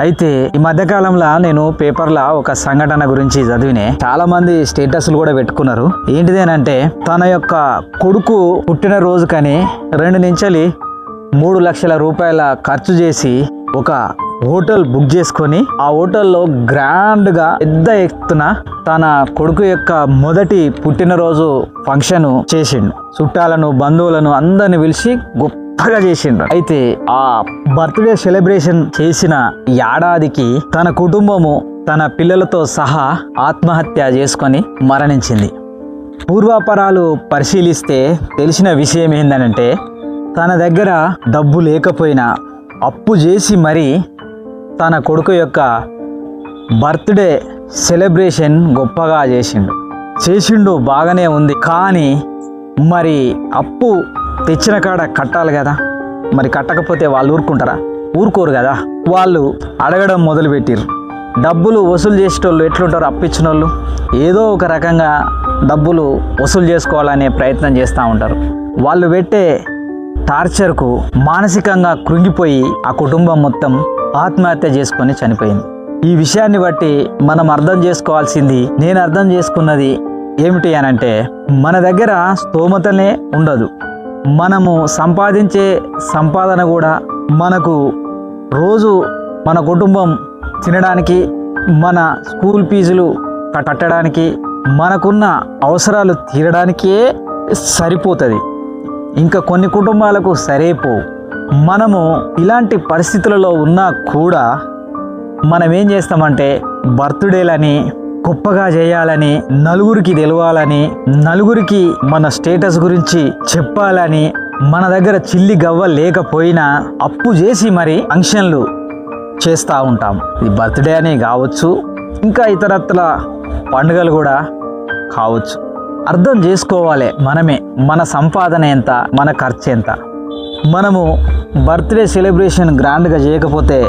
అయితే ఈ మధ్యకాలంలో నేను పేపర్ల ఒక సంఘటన గురించి చదివినే. చాలా మంది స్టేటస్లు కూడా పెట్టుకున్నారు. ఏంటిదేనంటే తన యొక్క కొడుకు పుట్టిన రోజుకని రెండు నుంచి మూడు లక్షల రూపాయల ఖర్చు చేసి ఒక హోటల్ బుక్ చేసుకొని ఆ హోటల్లో గ్రాండ్గా పెద్ద ఎత్తున తన కొడుకు యొక్క మొదటి పుట్టినరోజు ఫంక్షన్ చేసిండు. చుట్టాలను బంధువులను అందరిని పిలిచి గొప్ప గొప్పగా చేసిండ్రు. అయితే ఆ బర్త్డే సెలబ్రేషన్ చేసిన ఏడాదికి తన కుటుంబము తన పిల్లలతో సహా ఆత్మహత్య చేసుకొని మరణించింది. పూర్వాపరాలు పరిశీలిస్తే తెలిసిన విషయం ఏంటంటే తన దగ్గర డబ్బు లేకపోయినా అప్పు చేసి మరీ తన కొడుకు యొక్క బర్త్డే సెలబ్రేషన్ గొప్పగా చేసిండు. చేసిండు బాగానే ఉంది. కానీ మరి అప్పు తెచ్చిన కాడ కట్టాలి కదా. మరి కట్టకపోతే వాళ్ళు ఊరుకుంటారా? ఊరుకోరు కదా. వాళ్ళు అడగడం మొదలుపెట్టిర్రు. డబ్బులు వసూలు చేసేటోళ్ళు ఎట్లుంటారు అప్పించిన వాళ్ళు ఏదో ఒక రకంగా డబ్బులు వసూలు చేసుకోవాలనే ప్రయత్నం చేస్తూ ఉంటారు. వాళ్ళు పెట్టే టార్చర్కు మానసికంగా కృంగిపోయి ఆ కుటుంబం మొత్తం ఆత్మహత్య చేసుకొని చనిపోయింది. ఈ విషయాన్ని బట్టి మనం అర్థం చేసుకోవాల్సింది నేను అర్థం చేసుకున్నది ఏమిటి అనంటే మన దగ్గర స్తోమతనే ఉండదు. మనము సంపాదించే సంపాదన కూడా మనకు రోజు మన కుటుంబం తినడానికి మన స్కూల్ ఫీజులు కట్టడానికి మనకున్న అవసరాలు తీరడానికే సరిపోతుంది. ఇంకా కొన్ని కుటుంబాలకు సరిపోవు మనము ఇలాంటి పరిస్థితులలో ఉన్నా కూడా మనం ఏం చేస్తామంటే బర్త్డేలని గొప్పగా చేయాలని నలుగురికి తెలవాలని నలుగురికి మన స్టేటస్ గురించి చెప్పాలని మన దగ్గర చిల్లి గవ్వ లేకపోయినా అప్పు చేసి మరి ఫంక్షన్లు చేస్తూ ఉంటాం. ఇది బర్త్డే అని కావచ్చు ఇంకా ఇతరత్ర పండుగలు కూడా కావచ్చు. అర్థం చేసుకోవాలి మనమే మన సంపాదన ఎంత మన ఖర్చు ఎంత. మనము బర్త్డే సెలబ్రేషన్ గ్రాండ్గా చేయకపోతే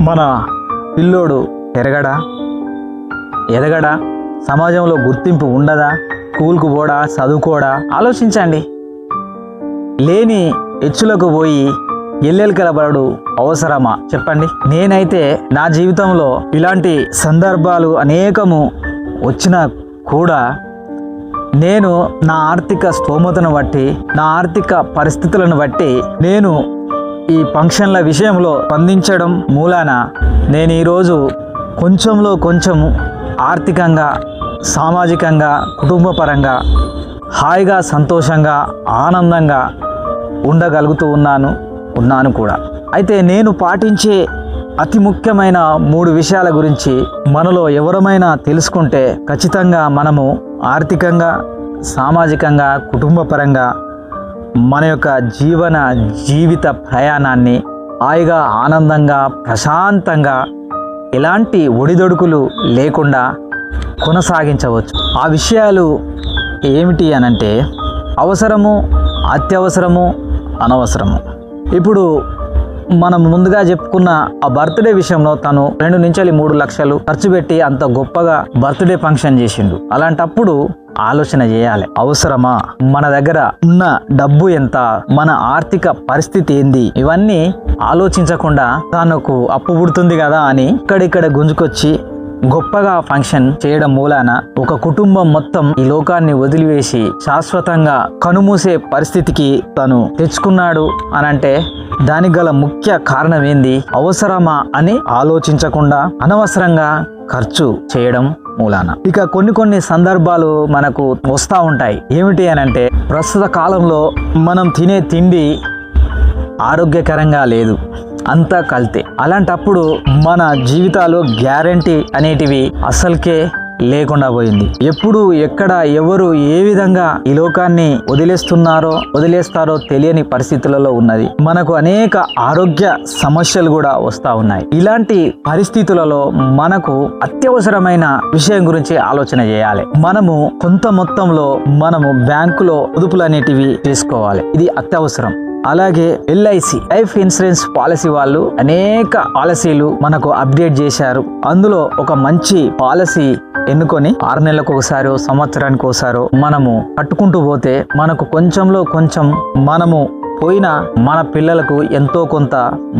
మన పిల్లోడు పెరగడా? ఎదగడా? సమాజంలో గుర్తింపు ఉండదా? స్కూల్కు పోడా? చదువుకోడా? ఆలోచించండి. లేని హెచ్చులకు పోయి ఎల్లెలు అవసరమా? చెప్పండి. నేనైతే నా జీవితంలో ఇలాంటి సందర్భాలు అనేకము వచ్చినా కూడా నేను నా ఆర్థిక స్తోమతను బట్టి నా ఆర్థిక పరిస్థితులను బట్టి నేను ఈ ఫంక్షన్ల విషయంలో స్పందించడం మూలాన నేను ఈరోజు కొంచెంలో కొంచెము ఆర్థికంగా సామాజికంగా కుటుంబపరంగా హాయిగా సంతోషంగా ఆనందంగా ఉండగలుగుతూ ఉన్నాను ఉన్నాను కూడా. అయితే నేను పాటించే అతి ముఖ్యమైన మూడు విషయాల గురించి మనలో ఎవరమైనా తెలుసుకుంటే ఖచ్చితంగా మనము ఆర్థికంగా సామాజికంగా కుటుంబపరంగా మన యొక్క జీవన జీవిత ప్రయాణాన్ని హాయిగా ఆనందంగా ప్రశాంతంగా ఎలాంటి ఒడిదొడుకులు లేకుండా కొనసాగించవచ్చు. ఆ విషయాలు ఏమిటి అనంటే అవసరము అత్యవసరము అనవసరము. ఇప్పుడు మనం ముందుగా చెప్పుకున్న ఆ బర్త్డే విషయంలో తను రెండు నుంచి మూడు లక్షలు ఖర్చు పెట్టి అంత గొప్పగా బర్త్డే ఫంక్షన్ చేసిండు. అలాంటప్పుడు ఆలోచన చేయాలి. అవసరమా? మన దగ్గర ఉన్న డబ్బు ఎంత? మన ఆర్థిక పరిస్థితి ఏంది? ఇవన్నీ ఆలోచించకుండా తనకు అప్పు పుడుతుంది కదా అని ఇక్కడిక్కడ గుంజుకొచ్చి గొప్పగా ఫంక్షన్ చేయడం మూలాన ఒక కుటుంబం మొత్తం ఈ లోకాన్ని వదిలివేసి శాశ్వతంగా కనుమూసే పరిస్థితికి తను తెచ్చుకున్నాడు అనంటే దానికి గల ముఖ్య కారణం ఏంది? అవసరమా అని ఆలోచించకుండా అనవసరంగా ఖర్చు చేయడం మూలాన. ఇక కొన్ని కొన్ని సందర్భాలు మనకు వస్తూ ఉంటాయి. ఏమిటి అని అంటే ప్రస్తుత కాలంలో మనం తినే తిండి ఆరోగ్యకరంగా లేదు. అంతా కల్తీ. అలాంటప్పుడు మన జీవితాలు గ్యారంటీ అనేటివి అసలుకే లేకుండా పోయింది. ఎప్పుడు ఎక్కడ ఎవరు ఏ విధంగా ఈ లోకాన్ని వదిలేస్తున్నారో వదిలేస్తారో తెలియని పరిస్థితులలో ఉన్నది. మనకు అనేక ఆరోగ్య సమస్యలు కూడా వస్తూ ఉన్నాయి. ఇలాంటి పరిస్థితులలో మనకు అత్యవసరమైన విషయం గురించి ఆలోచన చేయాలి. మనము కొంత మొత్తంలో మనము బ్యాంకులో పొదుపులు అనేటివి తీసుకోవాలి ఇది అత్యవసరం. అలాగే ఎల్ఐసి లైఫ్ ఇన్సూరెన్స్ పాలసీ వాళ్ళు అనేక పాలసీలు మనకు అప్డేట్ చేశారు. అందులో ఒక మంచి పాలసీ ఎన్నుకొని ఆరు నెలలకు ఒకసారో సంవత్సరానికి ఒకసారో మనము కట్టుకుంటూ పోతే మనకు కొంచెంలో కొంచెం మనము పోయినా మన పిల్లలకు ఎంతో కొంత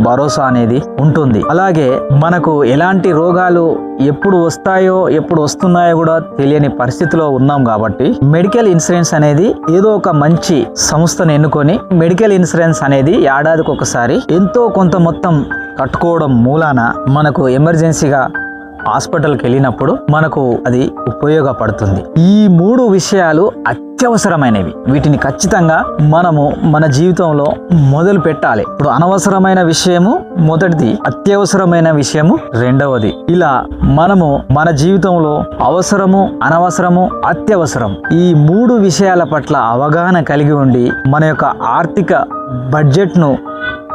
భరోసా అనేది ఉంటుంది. అలాగే మనకు ఎలాంటి రోగాలు ఎప్పుడు వస్తాయో ఎప్పుడు వస్తున్నాయో కూడా తెలియని పరిస్థితిలో ఉన్నాం కాబట్టి మెడికల్ ఇన్సూరెన్స్ అనేది ఏదో ఒక మంచి సంస్థను ఎన్నుకొని మెడికల్ ఇన్సూరెన్స్ అనేది ఏడాదికి ఒకసారి ఎంతో కొంత మొత్తం కట్టుకోవడం మూలాన మనకు ఎమర్జెన్సీగా హాస్పిటల్కి వెళ్ళినప్పుడు మనకు అది ఉపయోగపడుతుంది. ఈ మూడు విషయాలు అత్యవసరమైనవి. వీటిని ఖచ్చితంగా మనము మన జీవితంలో మొదలు పెట్టాలి. ఇప్పుడు అనవసరమైన విషయము మొదటిది అత్యవసరమైన విషయము రెండవది. ఇలా మనము మన జీవితంలో అవసరము అనవసరము అత్యవసరం ఈ మూడు విషయాల పట్ల అవగాహన కలిగి ఉండి మన యొక్క ఆర్థిక బడ్జెట్ను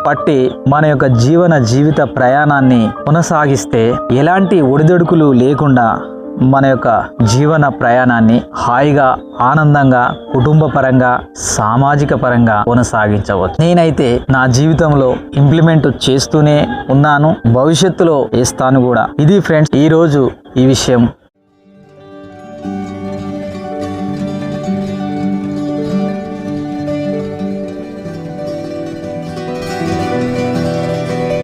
పట్టి మన యొక్క జీవన జీవిత ప్రయాణాన్ని కొనసాగిస్తే ఎలాంటి ఒడిదొడుకులు లేకుండా మన యొక్క జీవన ప్రయాణాన్ని హాయిగా ఆనందంగా కుటుంబ పరంగా సామాజిక పరంగా కొనసాగించవచ్చు. నేనైతే నా జీవితంలో ఇంప్లిమెంట్ చేస్తూనే ఉన్నాను. భవిష్యత్తులో వేస్తాను కూడా. ఇది ఫ్రెండ్స్ ఈరోజు ఈ విషయం